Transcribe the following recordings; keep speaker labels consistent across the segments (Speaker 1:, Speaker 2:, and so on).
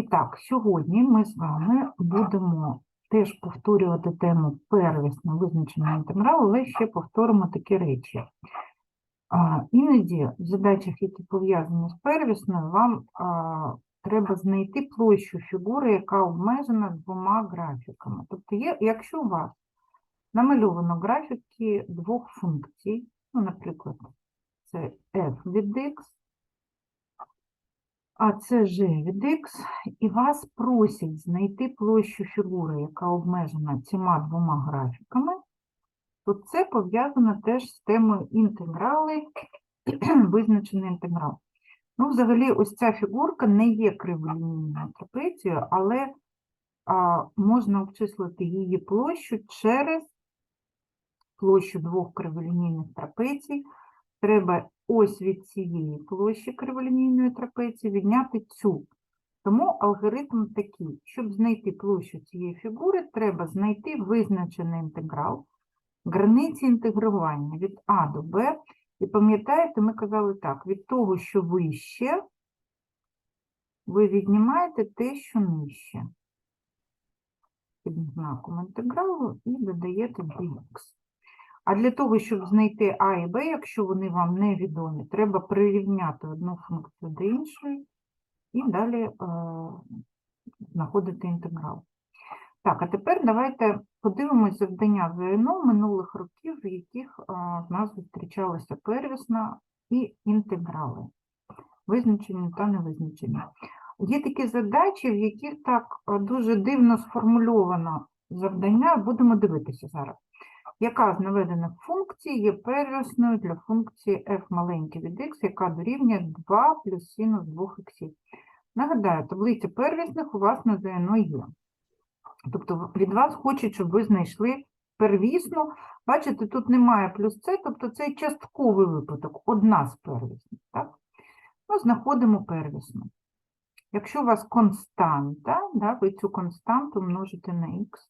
Speaker 1: І так, сьогодні ми з вами будемо теж повторювати тему первісно визначеного інтегралу, але ще повторимо такі речі. Іноді в задачах, які пов'язані з первісною, вам треба знайти площу фігури, яка обмежена двома графіками. Тобто, є, якщо у вас намальовано графіки двох функцій, ну, наприклад, це f від x, а це g від x, і вас просять знайти площу фігури, яка обмежена цими двома графіками, то це пов'язано теж з темою інтеграли, визначений інтеграл. Ну, взагалі, ось ця фігурка не є криволінійною трапецією, але а, можна обчислити її площу через площу двох криволінійних трапецій. Треба ось від цієї площі криволінійної трапеції відняти цю. Тому алгоритм такий. Щоб знайти площу цієї фігури, треба знайти визначений інтеграл, границі інтегрування від А до Б. І пам'ятаєте, ми казали так, від того, що вище, ви віднімаєте те, що нижче. Під знаком інтегралу і додаєте dx. А для того, щоб знайти А і Б, якщо вони вам невідомі, треба прирівняти одну функцію до іншої і далі е, знаходити інтеграл. Так, а тепер давайте подивимось завдання ЗНО минулих років, в яких е, в нас зустрічалася первісна і інтеграли, визначені та невизначені. Є такі задачі, в яких так е, дуже дивно сформульовано завдання, будемо дивитися зараз. Яка з наведених функцій є первісною для функції f маленький від x, яка дорівнює 2 плюс синус 2х? Нагадаю, таблиця первісних у вас на ЗНО є. Тобто від вас хочуть, щоб ви знайшли первісну. Бачите, тут немає плюс С, тобто це частковий випадок, одна з первісних. Так? Ну, знаходимо первісну. Якщо у вас константа, да, ви цю константу множите на х.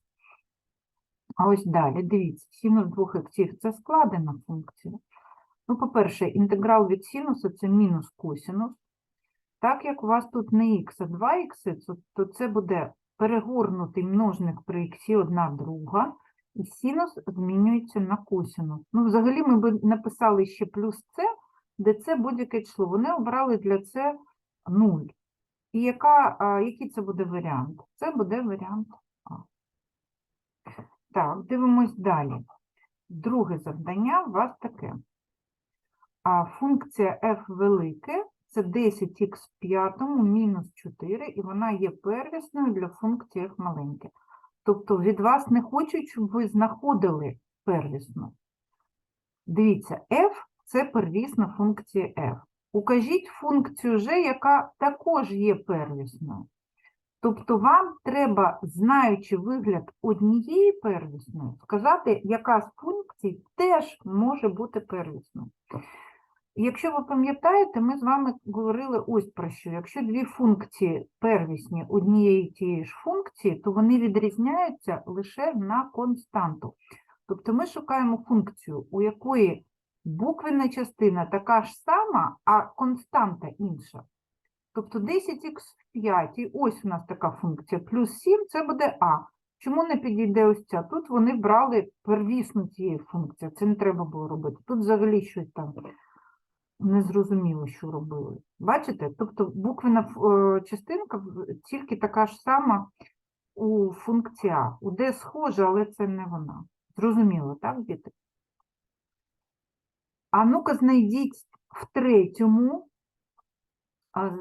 Speaker 1: А ось далі, дивіться, синус 2х це складена функція. Ну, по-перше, інтеграл від синуса це мінус косинус. Так як у вас тут не х, а 2х, то це буде перегорнутий множник при х одна друга, і синус змінюється на косинус. Ну, взагалі, ми б написали ще плюс це, де це будь-яке число. Вони обрали для це 0. І яка, який це буде варіант? Це буде варіант. Так, дивимось далі. Друге завдання у вас таке. А функція f велике це 10х в п'ятому мінус 4, і вона є первісною для функції f маленьке. Тобто від вас не хочуть, щоб ви знаходили первісну. Дивіться, f – це первісна функція f. Укажіть функцію g, яка також є первісною. Тобто вам треба, знаючи вигляд однієї первісної, сказати, яка з функцій теж може бути первісною. Якщо ви пам'ятаєте, ми з вами говорили ось про що. Якщо дві функції первісні однієї тієї ж функції, то вони відрізняються лише на константу. Тобто ми шукаємо функцію, у якої буквена частина така ж сама, а константа інша. Тобто 10х в 5, ось у нас така функція, плюс 7 це буде А. Чому не підійде ось ця? Тут вони брали первісну цієї функції, це не треба було робити. Тут взагалі щось там незрозуміло, що робили. Бачите? Тобто буквена е, частинка тільки така ж сама у функції А. У Д схожа, але це не вона. Зрозуміло, так, діти? А ну-ка знайдіть в третьому,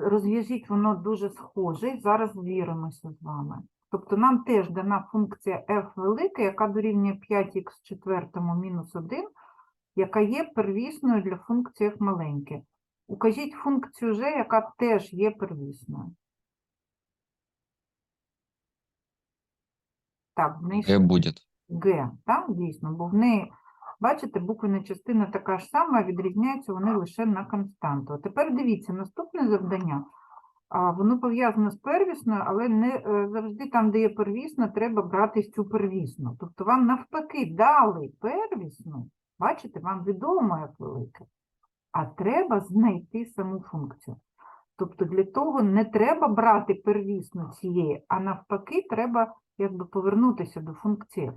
Speaker 1: розв'яжіть, воно дуже схоже, і зараз звіримося з вами. Тобто нам теж дана функція f велика, яка дорівнює 5х в четвертому мінус 1, яка є первісною для функції f маленьке. Укажіть функцію g, яка теж є первісною. Так, знайшли.
Speaker 2: Э, будет.
Speaker 1: Г, так, дійсно, бо в неї, бачите, буквена частина така ж сама, відрізняються вони лише на константу. А тепер дивіться, наступне завдання, воно пов'язане з первісною, але не е, завжди там, де є первісна, треба брати цю первісну. Тобто вам навпаки дали первісну, бачите, вам відомо як велике, а треба знайти саму функцію. Тобто для того не треба брати первісну цієї, а навпаки, треба якби повернутися до функції.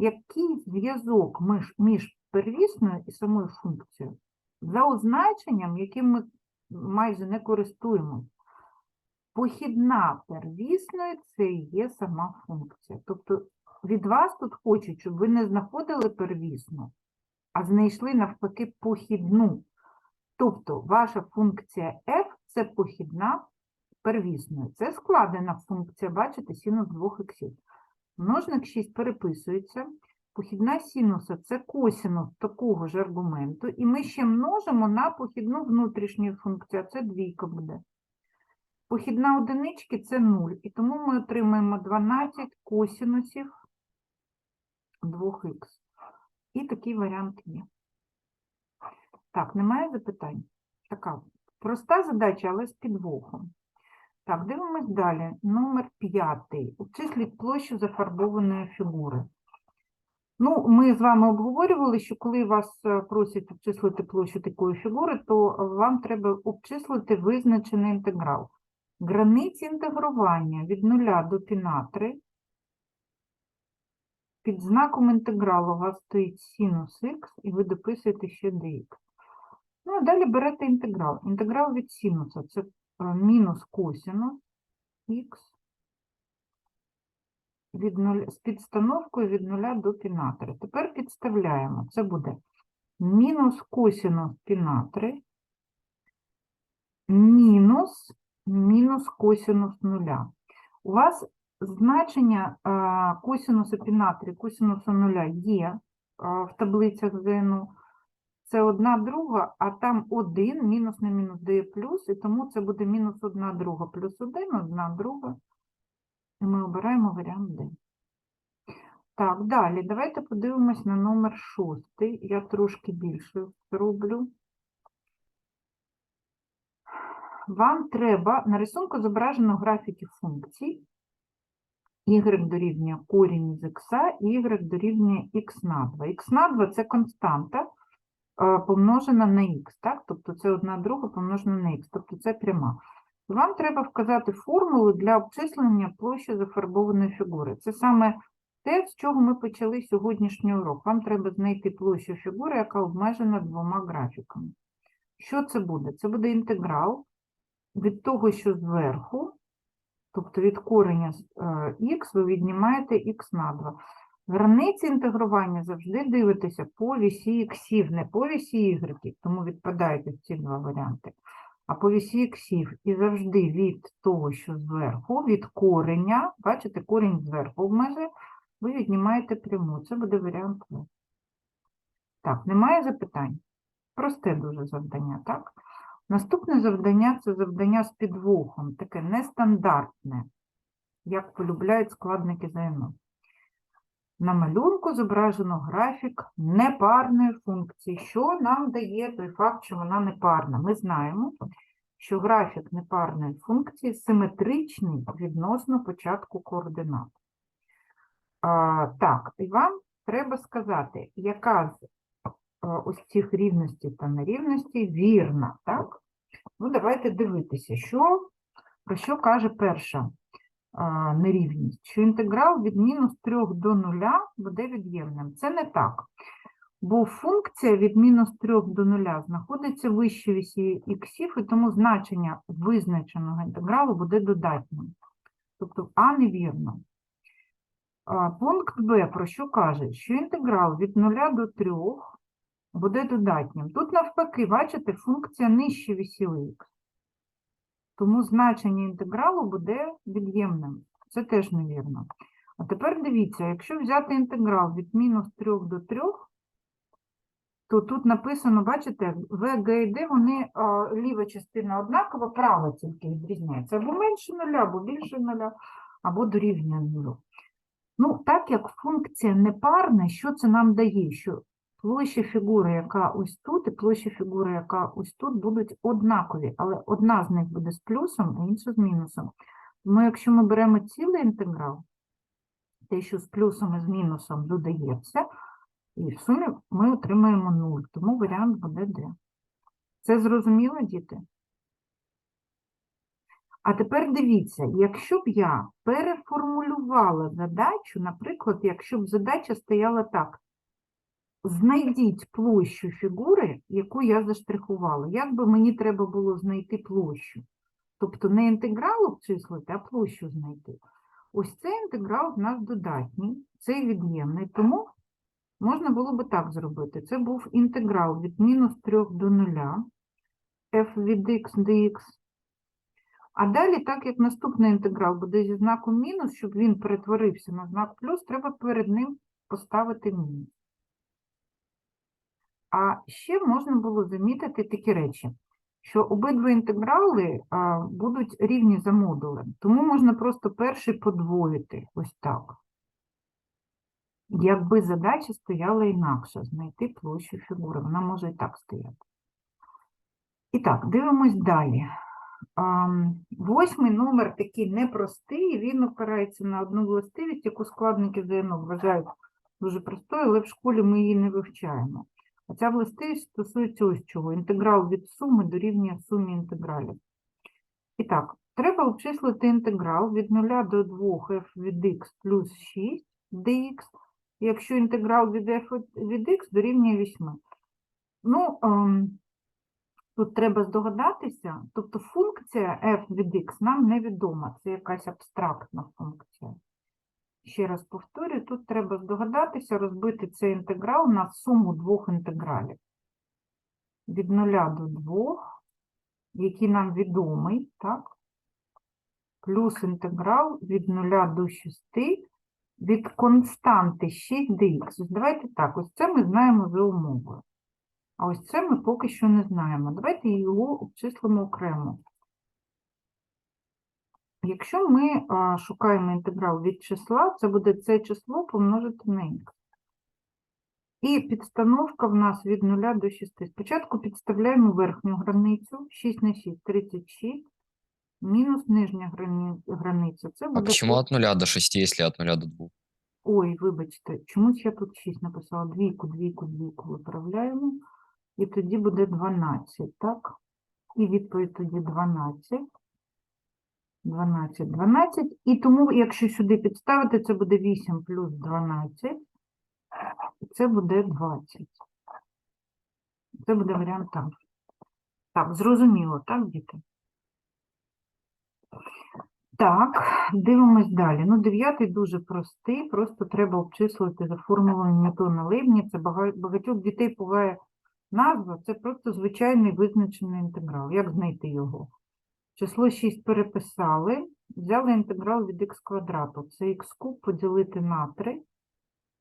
Speaker 1: Який зв'язок між, первісною і самою функцією? За означенням, яким ми майже не користуємося. Похідна первісної це і є сама функція. Тобто від вас тут хочуть, щоб ви не знаходили первісну, а знайшли навпаки похідну. Тобто ваша функція f це похідна первісної. Це складена функція, бачите, синус 2 х. Множник 6 переписується. Похідна синуса це косинус такого ж аргументу, і ми ще множимо на похідну внутрішню функцію, це двійка буде. Похідна одинички це 0, і тому ми отримаємо 12 косинусів 2х. І такий варіант є. Так, немає запитань? Така проста задача, але з підвохом. Так, дивимось далі. Номер п'ятий. Обчисліть площу зафарбованої фігури. Ну, ми з вами обговорювали, що коли вас е, просять обчислити площу такої фігури, то вам треба обчислити визначений інтеграл. Границі інтегрування від 0 до 3. Під знаком інтегралу у вас стоїть синус х, і ви дописуєте ще dx. Ну, а далі берете інтеграл. Інтеграл від синуса це мінус косінус х від 0, з підстановкою від нуля до пінатри. Тепер підставляємо. Це буде мінус косінус пінатри, мінус мінус косінус нуля. У вас значення е, косінусу піна 3, косінусу 0 є е, в таблицях ЗНУ. Це одна друга, а там 1 мінус на мінус дає плюс, і тому це буде мінус 1 друга плюс 1, 1 друга. І ми обираємо варіант D. Так, далі давайте подивимось на номер 6. Я трошки більше зроблю. Вам треба на рисунку зображено графіки функцій. y дорівнює корінь з х, y дорівнює х на 2. х на 2 – це константа помножена на х, так? Тобто це одна друга помножена на х, тобто це пряма. Вам треба вказати формулу для обчислення площі зафарбованої фігури. Це саме те, з чого ми почали сьогоднішній урок. Вам треба знайти площу фігури, яка обмежена двома графіками. Що це буде? Це буде інтеграл від того, що зверху, тобто від кореня х, ви віднімаєте х на 2. Границі інтегрування завжди дивитеся по вісі іксів, не по вісі ігреків, тому відпадають ці два варіанти. А по вісі іксів і завжди від того, що зверху, від кореня, бачите, корінь зверху обмежує, ви віднімаєте пряму. Це буде варіант В. Так, немає запитань? Просте дуже завдання, так? Наступне завдання це завдання з підвохом, таке нестандартне, як полюбляють складники ЗНО. На малюнку зображено графік непарної функції. Що нам дає той факт, що вона непарна? Ми знаємо, що графік непарної функції симетричний відносно початку координат. А, так, і вам треба сказати, яка з ось цих рівностей та нерівностей вірна, так? Ну, давайте дивитися, що, про що каже перша нерівність, що інтеграл від мінус 3 до 0 буде від'ємним. Це не так, бо функція від мінус 3 до 0 знаходиться вище вісі іксів, і тому значення визначеного інтегралу буде додатнім. Тобто А невірно. Пункт Б про що каже? Що інтеграл від 0 до 3 буде додатнім. Тут навпаки, бачите, функція нижче вісіли х. Тому значення інтегралу буде від'ємним. Це теж невірно. А тепер дивіться, якщо взяти інтеграл від мінус 3 до 3, то тут написано, бачите, В, Г і Д, вони ліва частина однакова, права тільки відрізняється. Або менше нуля, або більше нуля, або дорівнює нулю. Ну, так як функція непарна, що це нам дає? Що площа фігури, яка ось тут, і площа фігури, яка ось тут, будуть однакові, але одна з них буде з плюсом, а інша з мінусом. Тому якщо ми беремо цілий інтеграл, те, що з плюсом і з мінусом додається, і в сумі ми отримаємо 0, тому варіант буде D. Це зрозуміло, діти? А тепер дивіться, якщо б я переформулювала задачу, наприклад, якщо б задача стояла так. Знайдіть площу фігури, яку я заштрихувала. Як би мені треба було знайти площу? Тобто не інтеграл обчислити, а площу знайти. Ось цей інтеграл в нас додатній, цей від'ємний, тому можна було би так зробити. Це був інтеграл від мінус 3 до 0, f від x dx. А далі, так як наступний інтеграл буде зі знаком мінус, щоб він перетворився на знак плюс, треба перед ним поставити мінус. А ще можна було замітити такі речі, що обидва інтеграли будуть рівні за модулем, тому можна просто перший подвоїти, ось так. Якби задача стояла інакше, знайти площу фігури, вона може і так стояти. І так, дивимось далі. Восьмий номер такий непростий, він опирається на одну властивість, яку складники ЗНО вважають дуже простою, але в школі ми її не вивчаємо. Ця властивість стосується ось чого. Інтеграл від суми дорівнює сумі інтегралів. І так, треба обчислити інтеграл від 0 до 2 f від x плюс 6 dx, якщо інтеграл від f від x дорівнює 8. Ну, ем, тут треба здогадатися, тобто функція f від x нам невідома, це якась абстрактна функція. Ще раз повторюю, тут треба здогадатися, розбити цей інтеграл на суму двох інтегралів. Від 0 до 2, який нам відомий, так? Плюс інтеграл від 0 до 6 від константи 6 dx. Ось давайте так, ось це ми знаємо за умовою. А ось це ми поки що не знаємо. Давайте його обчислимо окремо. Якщо ми а, шукаємо інтеграл від числа, це буде це число помножити на х. І підстановка в нас від 0 до 6. Спочатку підставляємо верхню границю, 6 на 6 – 36, мінус нижня грані- границя. Це
Speaker 2: А
Speaker 1: буде
Speaker 2: почему
Speaker 1: по-
Speaker 2: от нуля до шести, если от нуля до двух?
Speaker 1: Ой, вибачте, чомусь я тут 6 написала. Двійку, двійку, двійку виправляємо. І тоді буде 12, так? І відповідь тоді 12. 12, 12. І тому, якщо сюди підставити, це буде 8 плюс 12. Це буде 20. Це буде варіант так. Так, зрозуміло, так, діти? Так, дивимось далі. Ну, дев'ятий дуже простий, просто треба обчислити за формулою Ньютона Лейбніца. Бага- Багатьох дітей буває назва, це просто звичайний визначений інтеграл. Як знайти його? Число 6 переписали, взяли інтеграл від х квадрату. Це х куб поділити на 3.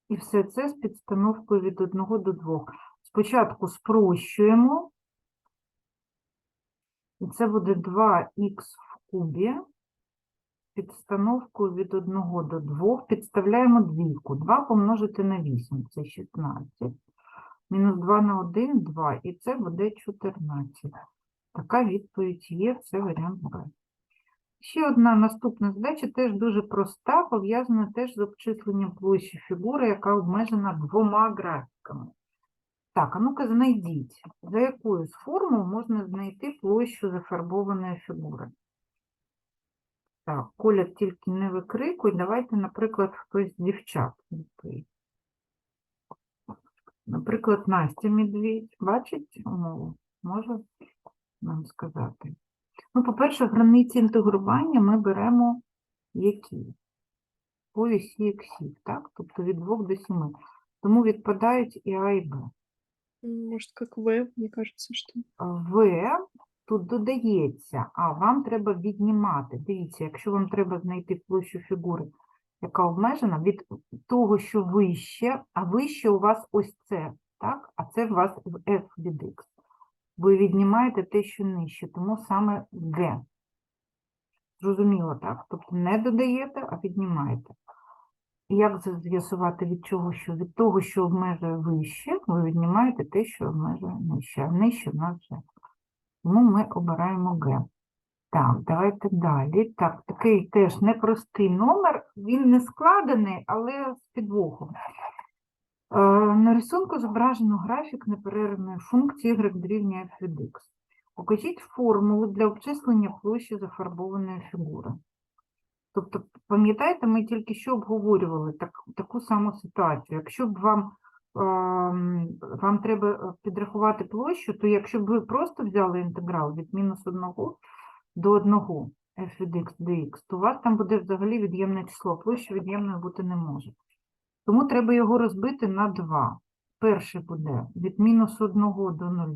Speaker 1: І все це з підстановкою від 1 до 2. Спочатку спрощуємо. І це буде 2х в кубі. Підстановкою від 1 до 2. Підставляємо двійку. 2 помножити на 8 – це 16. Мінус 2 на 1 – 2. І це буде 14. Така відповідь є, це варіант Б. Ще одна наступна задача, теж дуже проста, пов'язана теж з обчисленням площі фігури, яка обмежена двома графіками. Так, а ну-ка знайдіть, за якою з формул можна знайти площу зафарбованої фігури. Так, Коля, тільки не викрикуй, давайте, наприклад, хтось з дівчат. Наприклад, Настя Медведь, бачить умову? Може нам сказати? Ну, по-перше, границі інтегрування ми беремо які? По вісі іксів, так? Тобто від 2 до 7. Тому відпадають і А, і Б.
Speaker 3: М, Может, как В, мне кажется, что...
Speaker 1: В тут додається, а вам треба віднімати. Дивіться, якщо вам треба знайти площу фігури, яка обмежена, від того, що вище, а вище у вас ось це, так? А це у вас в f від x. Ви віднімаєте те, що нижче, тому саме Г. Зрозуміло, так? Тобто не додаєте, а віднімаєте. Як це з'ясувати від чого, що від того, що обмежує вище, ви віднімаєте те, що обмежує нижче, а нижче в нас вже. Тому ми обираємо Г. Так, давайте далі. Так, такий теж непростий номер. Він не складений, але з підвохом. Е, На рисунку зображено графік неперервної функції y дорівнює f від x. Покажіть формулу для обчислення площі зафарбованої фігури. Тобто, пам'ятаєте, ми тільки що обговорювали так, таку саму ситуацію. Якщо б вам, ем, вам треба е, підрахувати площу, то якщо б ви просто взяли інтеграл від мінус 1 до 1 f від x dx, то у вас там буде взагалі від'ємне число, площа від'ємною бути не може. Тому треба його розбити на 2. Перший буде від мінус 1 до 0,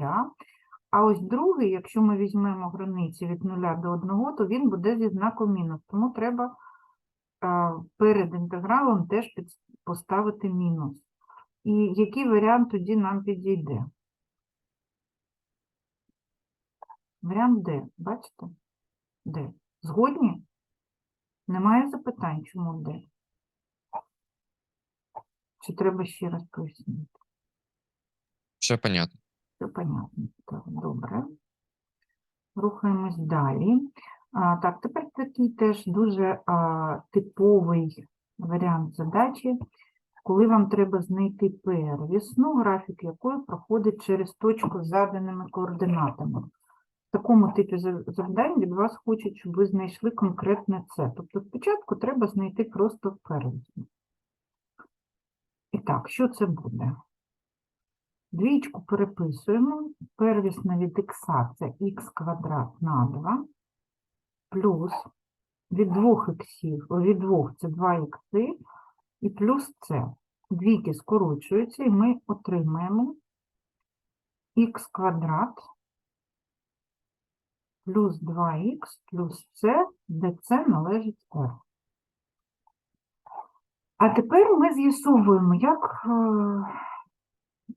Speaker 1: а ось другий, якщо ми візьмемо границі від 0 до 1, то він буде зі знаком мінус. Тому треба е, перед інтегралом теж поставити мінус. І який варіант тоді нам підійде? Варіант Д, бачите? Д. Згодні? Немає запитань, чому Д? Чи треба ще раз пояснити?
Speaker 2: Все понятно.
Speaker 1: Все понятно. Так, добре. Рухаємось далі. А, так, тепер такий теж дуже а, типовий варіант задачі, коли вам треба знайти первісну, графік якої проходить через точку з заданими координатами. В такому типі завдань від вас хочуть, щоб ви знайшли конкретне це. Тобто спочатку треба знайти просто первісну. І так, що це буде? Двічку переписуємо. Первісна від х це х квадрат на 2, плюс від двох іксів, від двох це 2 ікси, і плюс це. Двійки скорочуються, і ми отримаємо х квадрат плюс 2х плюс c, де це належить r. А тепер ми з'ясовуємо, як е,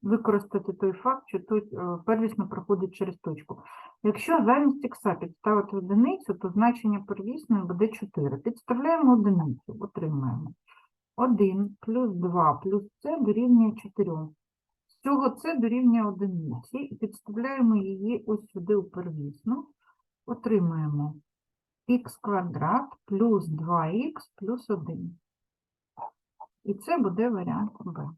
Speaker 1: використати той факт, що той е, первісно проходить через точку. Якщо замість х підставити одиницю, то значення первісної буде 4. Підставляємо одиницю, отримаємо. 1 плюс 2 плюс c дорівнює 4. З цього це дорівнює одиниці, і підставляємо її ось сюди у первісну. Отримаємо х квадрат плюс 2х плюс 1. І це буде варіант Б.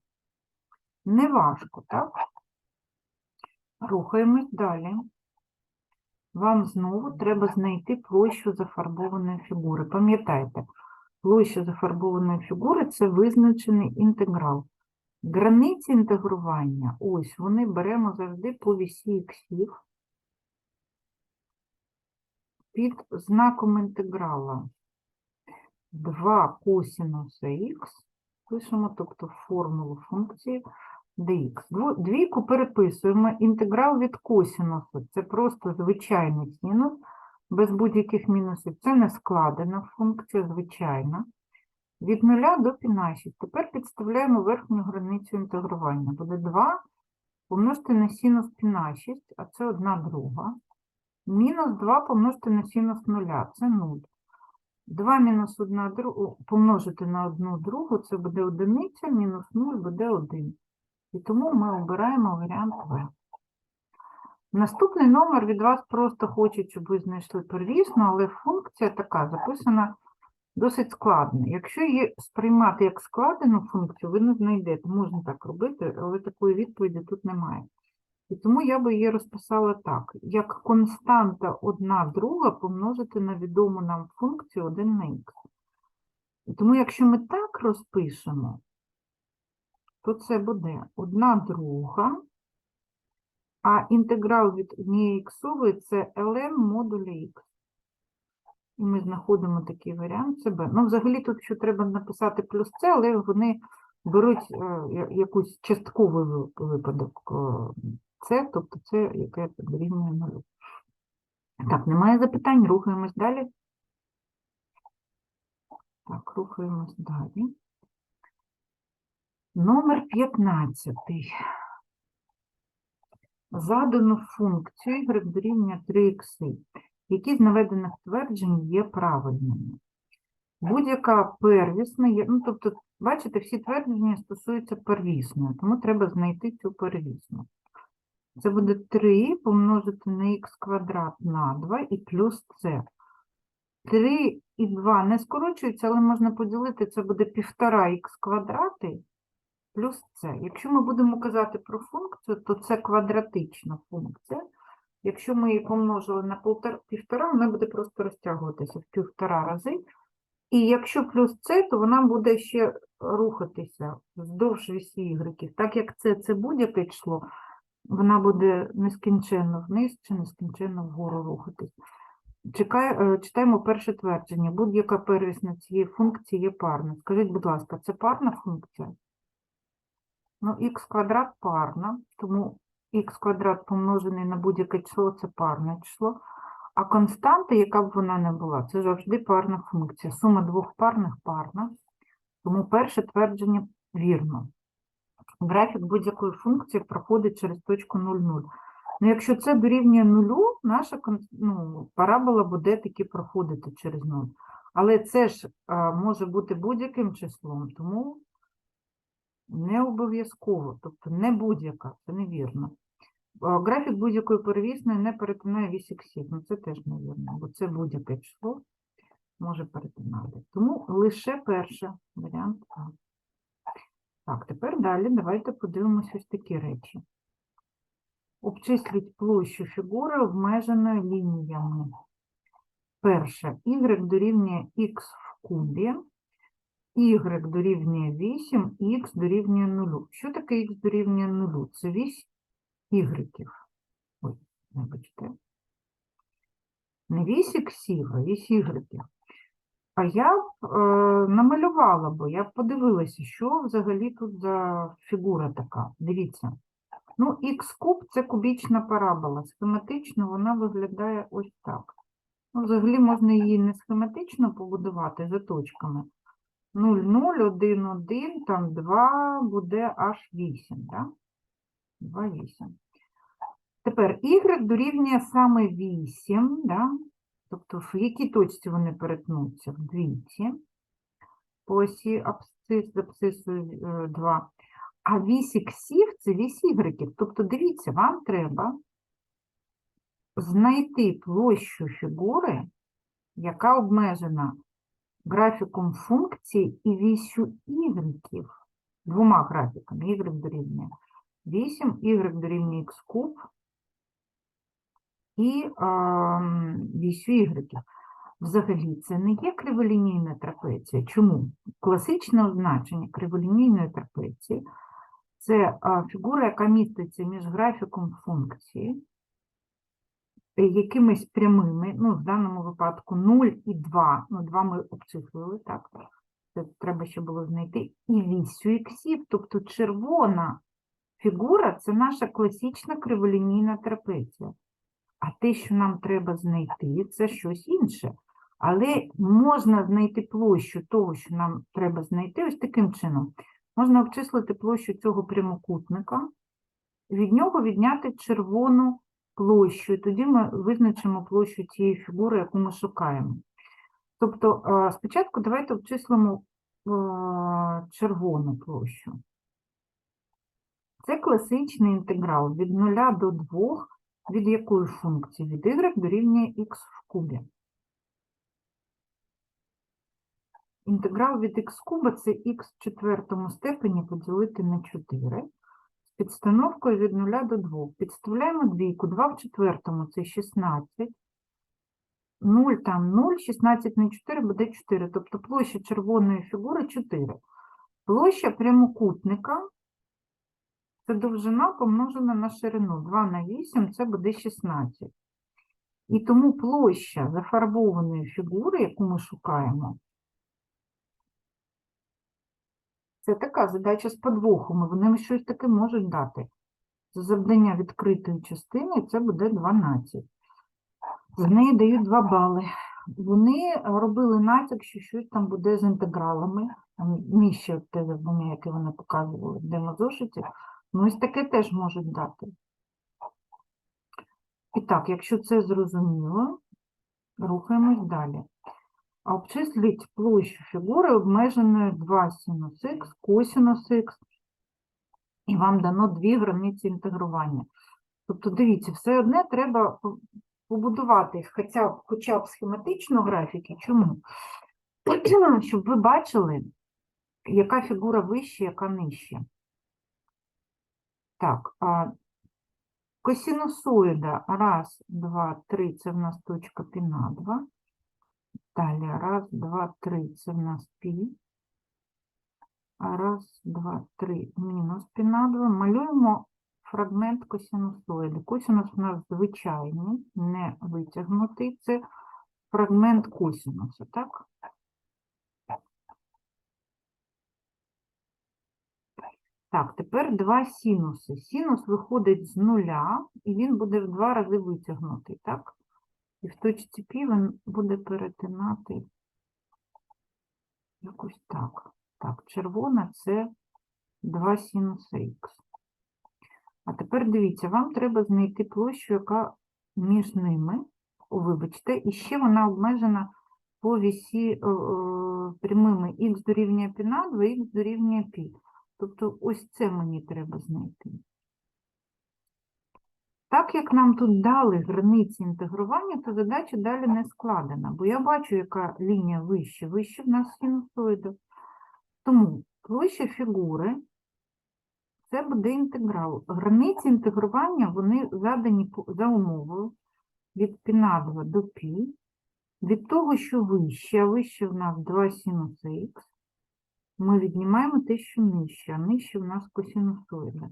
Speaker 1: Неважко, так? Рухаємось далі. Вам знову треба знайти площу зафарбованої фігури. Пам'ятайте, площа зафарбованої фігури – це визначений інтеграл. Границі інтегрування, ось, вони беремо завжди по вісі іксів під знаком інтеграла 2 косінуса х, пишемо, тобто формулу функції dx. Двійку переписуємо, інтеграл від косінусу, це просто звичайний синус, без будь-яких мінусів. Це не складена функція, звичайна. Від 0 до π на 6. Тепер підставляємо верхню границю інтегрування. Буде 2 помножити на синус π на 6, а це 1 друга. Мінус 2 помножити на синус 0, це 0. 2 мінус 1 друга, помножити на 1 другу, це буде одиниця, мінус 0 буде 1. І тому ми обираємо варіант В. Наступний номер від вас просто хочуть, щоб ви знайшли первісну, але функція така записана досить складно. Якщо її сприймати як складену функцію, ви не знайдете. Можна так робити, але такої відповіді тут немає. І тому я би її розписала так, як константа 1 друга помножити на відому нам функцію 1 на х. І тому якщо ми так розпишемо, то це буде 1 друга, а інтеграл від однієї іксової це ln модулі х. І ми знаходимо такий варіант себе. Ну, взагалі тут ще треба написати плюс це, але вони беруть е, якусь частковий випадок е, це, тобто це яке дорівнює нулю. Так, немає запитань, рухаємось далі. Так, рухаємось далі. Номер 15. Задано функцію y дорівнює 3х, які з наведених тверджень є правильними. Будь-яка первісна є, ну, тобто, бачите, всі твердження стосуються первісної, тому треба знайти цю первісну. Це буде 3 помножити на х квадрат на 2 і плюс c. 3 і 2 не скорочуються, але можна поділити, це буде 1,5х квадрати плюс c. Якщо ми будемо казати про функцію, то це квадратична функція. Якщо ми її помножили на полтора, півтора, вона буде просто розтягуватися в півтора рази. І якщо плюс це, то вона буде ще рухатися вздовж вісі ігреків. Так як це, це будь-яке число, вона буде нескінченно вниз чи нескінченно вгору рухатись. Чекай, е, читаємо перше твердження. Будь-яка первісна цієї функції є парна. Скажіть, будь ласка, це парна функція? Ну, х квадрат парна, тому х квадрат помножений на будь-яке число це парне число. А константа, яка б вона не була, це завжди парна функція. Сума двох парних парна. Тому перше твердження вірно. Графік будь-якої функції проходить через точку 0,0. Ну, якщо це дорівнює нулю, наша ну, парабола буде таки проходити через 0. Але це ж може бути будь-яким числом, тому не обов'язково, тобто не будь-яка, це невірно. Графік будь-якої перевісної не перетинає вісь іксів, ну це теж невірно, бо це будь-яке число може перетинати. Тому лише перше варіант А. Так, тепер далі давайте подивимося ось такі речі. Обчисліть площу фігури обмеженою лініями. Перше, y дорівнює x в кубі, y дорівнює 8, х дорівнює 0. Що таке х дорівнює 0? Це вісь ігреків. Ой, вибачте. Не вісь іксів, а вісь ігреків. А я б е, намалювала би, я б подивилася, що взагалі тут за фігура така. Дивіться. Ну, х куб це кубічна парабола. Схематично вона виглядає ось так. Ну, взагалі можна її не схематично побудувати за точками. 0, 0, 1, 1, там 2 буде аж 8, так? 2, 8. Тепер y дорівнює саме 8, да? Тобто в якій точці вони перетнуться? В двійці. По осі абсцис з абсцисою 2. А вісь іксів – це вісь ігреків. Тобто, дивіться, вам треба знайти площу фігури, яка обмежена графіком функції і вісю ігреків. Двома графіками. Y дорівнює 8, Y дорівнює x куб і вісю ігреків. Взагалі, це не є криволінійна трапеція. Чому? Класичне означення криволінійної трапеції – це фігура, яка міститься між графіком функції, е, якимись прямими, ну, в даному випадку 0 і 2, ну, 2 ми обчислили, так, це треба ще було знайти, і вісю іксів, тобто червона фігура – це наша класична криволінійна трапеція. А те, що нам треба знайти, це щось інше. Але можна знайти площу того, що нам треба знайти, ось таким чином. Можна обчислити площу цього прямокутника, від нього відняти червону площу, і тоді ми визначимо площу цієї фігури, яку ми шукаємо. Тобто, е, спочатку давайте обчислимо е, червону площу. Це класичний інтеграл від 0 до 2, від якої функції? Від y дорівнює х в кубі. Інтеграл від х куба це х в четвертому степені поділити на 4. З підстановкою від 0 до 2. Підставляємо двійку. 2 в четвертому це 16. 0 там 0, 16 на 4 буде 4. Тобто площа червоної фігури 4. Площа прямокутника це довжина помножена на ширину. 2 на 8 це буде 16. І тому площа зафарбованої фігури, яку ми шукаємо, Це така задача з подвохом, вони щось таке можуть дати. Це завдання відкритої частини, це буде 12. З неї дають 2 бали. Вони робили натяк, що щось там буде з інтегралами, там нижче те завдання, яке вони показували в демозошиті. Ну, ось таке теж можуть дати. І так, якщо це зрозуміло, рухаємось далі. Обчисліть площу фігури обмеженою 2 синус х, косинус х, і вам дано дві границі інтегрування. Тобто, дивіться, все одне треба побудувати хоча б, хоча б схематично графіки. Чому? Щоб ви бачили, яка фігура вища, яка нижча. Так, а Косинусоїда раз, два, три, це в нас точка пі на 2. Далі раз, два, три, це в нас пі. Раз, два, три, мінус пі на 2. Малюємо фрагмент косинусоїди. Косинус у нас звичайний, не витягнутий. Це фрагмент косинуса, так? Так, тепер два синуси. Синус виходить з нуля, і він буде в два рази витягнутий, так? І в точці пі він буде перетинати якось так. Так, червона це 2 синуса х. А тепер дивіться, вам треба знайти площу, яка між ними, о, вибачте, і ще вона обмежена по вісі е, е, прямими х дорівнює пі на 2, х дорівнює пі. Тобто ось це мені треба знайти. Так як нам тут дали границі інтегрування, то задача далі не складена, бо я бачу, яка лінія вище. Вище в нас синусоїда. Тому площа фігури це буде інтеграл. Границі інтегрування вони задані за умовою від π на 2 до π. Від того, що вище, а вище в нас 2 синус х, ми віднімаємо те, що нижче, а нижче в нас косинусоїда.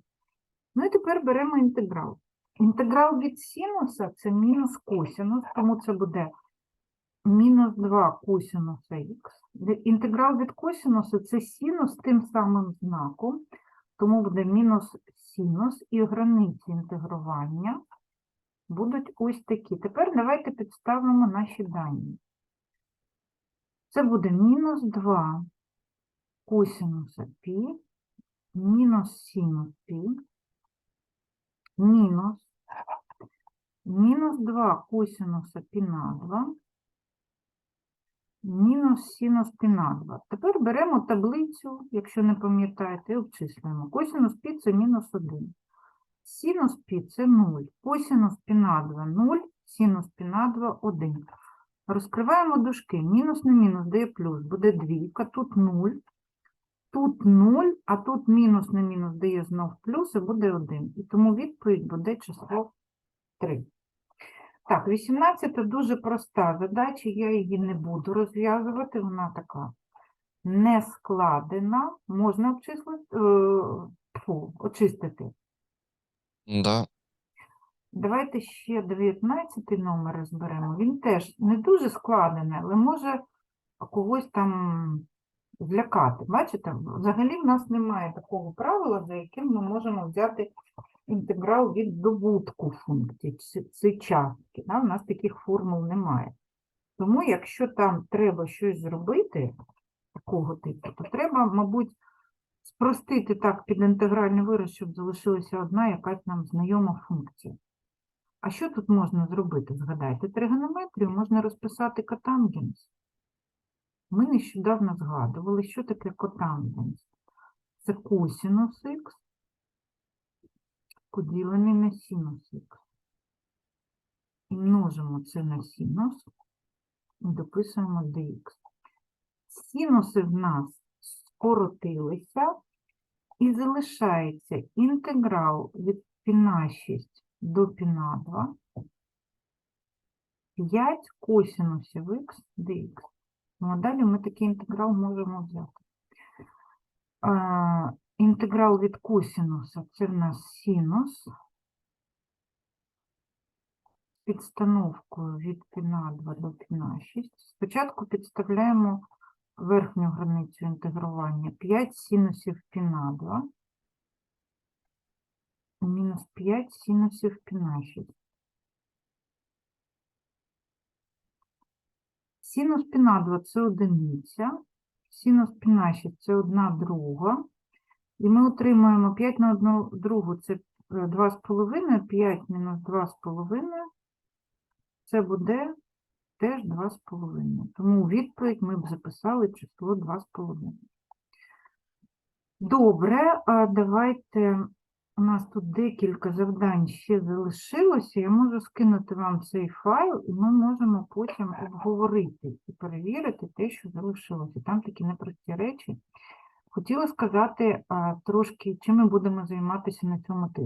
Speaker 1: Ну і тепер беремо інтеграл. Інтеграл від синуса це мінус косинус, тому це буде мінус 2 косинуса х. Інтеграл від косинуса це синус тим самим знаком, тому буде мінус синус і границі інтегрування будуть ось такі. Тепер давайте підставимо наші дані. Це буде мінус 2 косинуса π, мінус синус π, мінус, мінус 2 косинуса π на 2, мінус синус π на 2. Тепер беремо таблицю, якщо не пам'ятаєте, і обчислюємо. Косинус π це мінус 1. Синус π це 0, косинус π на 2 – 0, синус π на 2 – 1. Розкриваємо дужки. Мінус на мінус дає плюс, буде двійка, тут 0, тут 0, а тут мінус на мінус дає знов плюс і буде 1. І тому відповідь буде число 3. Так, 18 дуже проста задача, я її не буду розв'язувати, вона така не складена, можна обчислити, е, очистити.
Speaker 2: Да.
Speaker 1: Давайте ще 19 номер розберемо. Він теж не дуже складений, але може когось там злякати. Бачите, взагалі в нас немає такого правила, за яким ми можемо взяти інтеграл від добутку функцій, ці- частки. Да? У нас таких формул немає. Тому, якщо там треба щось зробити такого типу, то треба, мабуть, спростити так під інтегральний вираз, щоб залишилася одна якась нам знайома функція. А що тут можна зробити? Згадайте, тригонометрію можна розписати котангенс. Ми нещодавно згадували, що таке котангенс. Це косинус х поділений на синус х. І множимо це на синус і дописуємо dx. Синуси в нас скоротилися і залишається інтеграл від π на 6 до π на 2 5 косинусів х dx. Ну, а далі ми такий інтеграл можемо взяти. А, інтеграл від косінуса це в нас синус. Підстановкою від піна 2 до піна 6. Спочатку підставляємо верхню границю інтегрування 5 синусів піна 2, мінус 5 синусів піна 6. Синус π на 2 – це одиниця, синус π на 6 – це одна друга. І ми отримуємо 5 на одну другу – це е, 2,5, 5 мінус 2,5 – це буде теж 2,5. Тому відповідь ми б записали число 2,5. Добре, давайте, у нас тут декілька завдань ще залишилося. Я можу скинути вам цей файл, і ми можемо потім обговорити і перевірити те, що залишилося. Там такі непрості речі. Хотіла сказати а, трошки, чим ми будемо займатися на цьому тижні.